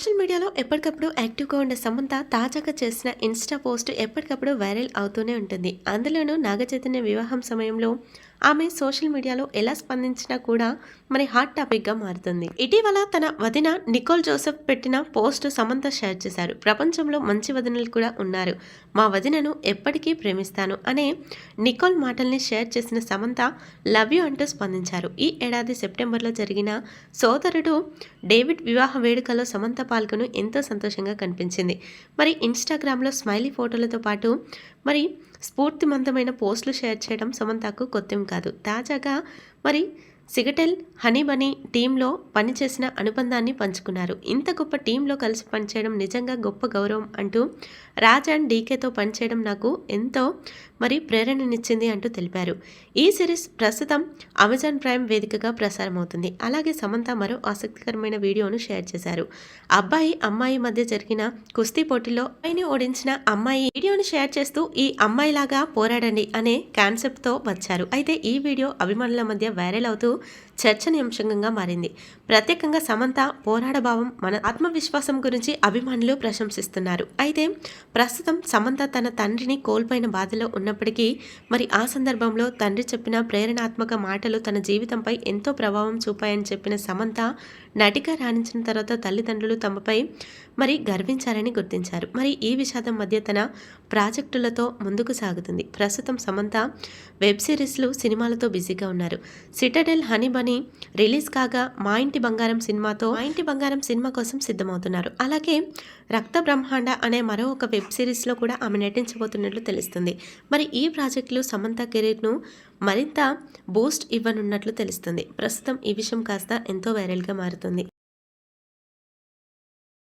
Social మీడియాలో ఎప్పటికప్పుడు యాక్టివ్గా ఉండే సమంత తాజాగా చేసిన ఇన్స్టా పోస్ట్ ఎప్పటికప్పుడు వైరల్ అవుతూనే ఉంటుంది. అందులోనూ నాగచైతన్య వివాహం సమయంలో ఆమె సోషల్ మీడియాలో ఎలా స్పందించినా కూడా మరి హాట్ టాపిక్గా మారుతుంది. ఇటీవల తన వదిన నికోల్ జోసెఫ్ పెట్టిన పోస్ట్ సమంత షేర్ చేశారు. ప్రపంచంలో మంచి వదినలు కూడా ఉన్నారు. మా వదినను ఎప్పటికీ ప్రేమిస్తాను అనే నికోల్ మాటల్ని షేర్ చేసిన సమంత లవ్ యూ అంటూ స్పందించారు. ఈ ఏడాది సెప్టెంబర్లో జరిగిన సోదరుడు డేవిడ్ వివాహ వేడుకలో సమంత పాల్గొను ఎంతో సంతోషంగా కనిపించింది. మరి ఇన్స్టాగ్రామ్లో స్మైలీ ఫోటోలతో పాటు మరి స్ఫూర్తిమంతమైన పోస్టులు షేర్ చేయడం సమంతకు కొత్తేం కాదు. తాజాగా మరి సిగటెల్ హనీ బనీ టీంలో పనిచేసిన అనుబంధాన్ని పంచుకున్నారు. ఇంత గొప్ప టీంలో కలిసి పనిచేయడం నిజంగా గొప్ప గౌరవం అంటూ రాజ్ అండ్ డీకేతో పనిచేయడం నాకు ఎంతో మరి ప్రేరణనిచ్చింది అంటూ తెలిపారు. ఈ సిరీస్ ప్రస్తుతం అమెజాన్ ప్రైమ్ వేదికగా ప్రసారం అవుతుంది అలాగే సమంత మరో ఆసక్తికరమైన వీడియోను షేర్ చేశారు. అబ్బాయి అమ్మాయి మధ్య జరిగిన కుస్తీ పోటీలో అబ్బాయిని ఓడించిన అమ్మాయి వీడియోను షేర్ చేస్తూ ఈ అమ్మాయిలాగా పోరాడండి అనే కాన్సెప్ట్తో వచ్చారు. అయితే ఈ వీడియో అభిమానుల మధ్య వైరల్ అవుతూ చర్చనీయాంశంగా మారింది. ప్రత్యేకంగా సమంత పోరాడభావం మన ఆత్మవిశ్వాసం గురించి అభిమానులు ప్రశంసిస్తున్నారు. అయితే ప్రస్తుతం సమంత తన తండ్రిని కోల్పోయిన బాధలో ఉన్నప్పటికీ మరి ఆ సందర్భంలో తండ్రి చెప్పిన ప్రేరణాత్మక మాటలు తన జీవితంపై ఎంతో ప్రభావం చూపాయని చెప్పిన సమంత నటిగా రాణించిన తర్వాత తల్లిదండ్రులు తమపై మరి గర్వించారని గుర్తించారు. మరి ఈ విషాదం మధ్య తన ప్రాజెక్టులతో ముందుకు సాగుతుంది. ప్రస్తుతం సమంత వెబ్ సిరీస్లు సినిమాలతో బిజీగా ఉన్నారు. సిటడెల్ హనీ బనీ రిలీజ్ కాగా మా ఇంటి బంగారం సినిమాతో మా ఇంటి బంగారం సినిమా కోసం సిద్ధమవుతున్నారు. అలాగే రక్త బ్రహ్మాండ అనే మరో ఒక వెబ్ సిరీస్లో కూడా ఆమె నటించబోతున్నట్లు తెలుస్తుంది. మరి ఈ ప్రాజెక్టులు సమంత కెరీర్ను మరింత బూస్ట్ ఇవ్వనున్నట్లు తెలుస్తుంది. ప్రస్తుతం ఈ విషయం కాస్త ఎంతో వైరల్గా మారుతుంది.